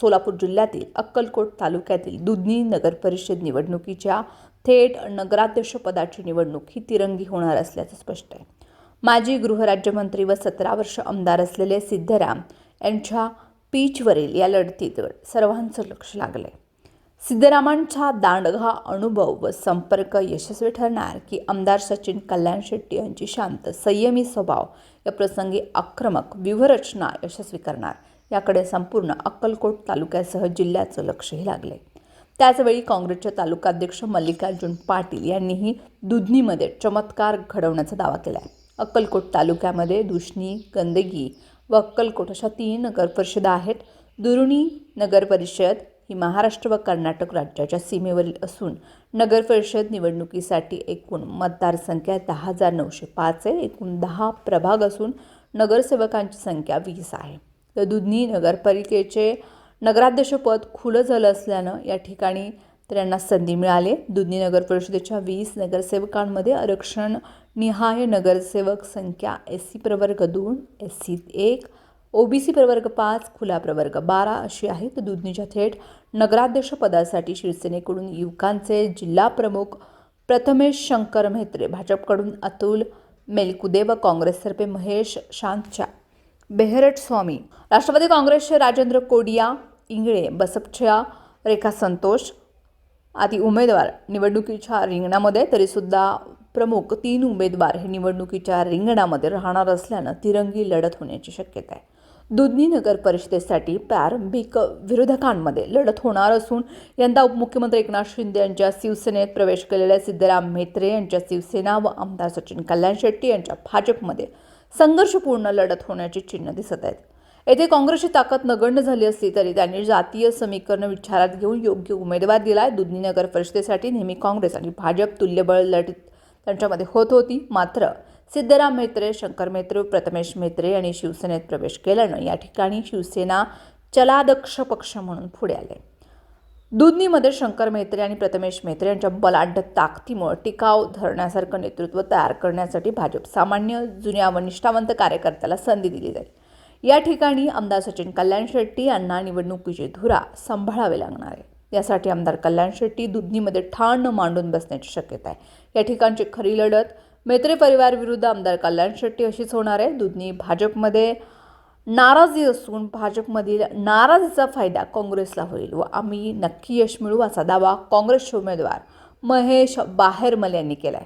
सोलापूर जिल्ह्यातील अक्कलकोट तालुक्यातील दुधनी नगर परिषद निवडणुकीच्या थेट नगराध्यक्षपदाची निवडणूक ही तिरंगी होणार असल्याचं स्पष्ट आहे. माजी गृहराज्यमंत्री व सतरा वर्ष आमदार असलेले सिद्धराम यांच्या पीचवरील या लढतीवर सर्वांचं लक्ष लागलंय. सिद्धरामांचा दांडगा अनुभव व संपर्क यशस्वी ठरणार की आमदार सचिन कल्याण शेट्टी यांची शांत संयमी स्वभाव या प्रसंगी आक्रमक व्यूहरचना यशस्वी करणार याकडे संपूर्ण अक्कलकोट तालुक्यासह जिल्ह्याचं लक्षही लागले त्याचवेळी काँग्रेसचे तालुकाध्यक्ष मल्लिकार्जुन पाटील यांनीही दुधनीमध्ये चमत्कार घडवण्याचा दावा केला आहे अक्कलकोट तालुक्यामध्ये दुष्णी गंदगी व अक्कलकोट अशा तीन नगरपरिषदा आहेत. दुरुणी नगरपरिषद ही महाराष्ट्र व कर्नाटक राज्याच्या सीमेवरील असून नगरपरिषद निवडणुकीसाठी एकूण मतदारसंख्या दहा हजार नऊशे पाच आहे. एकूण दहा प्रभाग असून नगरसेवकांची संख्या वीस आहे. तर दुधनी नगरपालिकेचे नगराध्यक्षपद खुलं झालं असल्यानं या ठिकाणी त्यांना संधी मिळाली. दुधनी नगर परिषदेच्या वीस नगरसेवकांमध्ये आरक्षण निहाय नगरसेवक संख्या एस सी प्रवर्ग दोन एस सी एक ओ बी सी प्रवर्ग पाच खुला प्रवर्ग बारा अशी आहे तर दुधनीच्या थेट नगराध्यक्षपदासाठी शिवसेनेकडून युवकांचे जिल्हा प्रमुख प्रथमेश शंकर म्हेत्रे भाजपकडून अतुल मेलकुदे व काँग्रेसतर्फे महेश शांतच्या बेहरट स्वामी. राष्ट्रवादी काँग्रेसचे राजेंद्र कोडिया इंगळे बसपच्या रेखा संतोष आदी उमेदवार निवडणुकीच्या रिंगणामध्ये तरीसुद्धा प्रमुख तीन उमेदवार हे निवडणुकीच्या रिंगणामध्ये राहणार असल्यानं तिरंगी लढत होण्याची शक्यता आहे. दुधनी नगर परिषदेसाठी प्रारंभिक विरोधकांमध्ये लढत होणार असून यंदा उपमुख्यमंत्री एकनाथ शिंदे यांच्या शिवसेनेत प्रवेश केलेल्या सिद्धराम म्हेत्रे यांच्या शिवसेना व आमदार सचिन कल्याण शेट्टी यांच्या भाजपमध्ये संघर्षपूर्ण लढत होण्याची चिन्ह दिसत आहेत. येथे काँग्रेसची ताकद नगण्य झाली असली तरी त्यांनी जातीय समीकरण विचारात घेऊन योग्य उमेदवार दिलाय. दुधनी नगर परिषदेसाठी नेहमी काँग्रेस आणि भाजप तुल्यबळ लढत त्यांच्यामध्ये होत होती. मात्र सिद्धराम म्हेत्रे शंकर म्हेत्रे प्रथमेश म्हेत्रे यांनी शिवसेनेत प्रवेश केल्यानं या ठिकाणी शिवसेना चलादक्ष पक्ष म्हणून पुढे आले. दुधनीमध्ये शंकर म्हेत्रे आणि प्रथमेश म्हेत्रे यांच्या बलाढ्य ताकदीमुळे टिकाव धरण्यासारखं नेतृत्व तयार करण्यासाठी भाजप सामान्य जुन्या व निष्ठावंत कार्यकर्त्याला संधी दिली जाईल. या ठिकाणी आमदार सचिन कल्याण शेट्टी यांना निवडणुकीची धुरा सांभाळावे लागणार आहे. यासाठी आमदार कल्याण शेट्टी दुधनीमध्ये ठाण मांडून बसण्याची शक्यता आहे. या ठिकाणची खरी लढत मेत्रे परिवार विरुद्ध आमदार कल्याण शेट्टी अशीच होणार आहे. दुधनी भाजपमध्ये नाराजी असून भाजपमधील नाराजीचा फायदा काँग्रेसला होईल व आम्ही नक्की यश मिळू असा दावा काँग्रेसचे उमेदवार महेश बाहेरमल यांनी केला आहे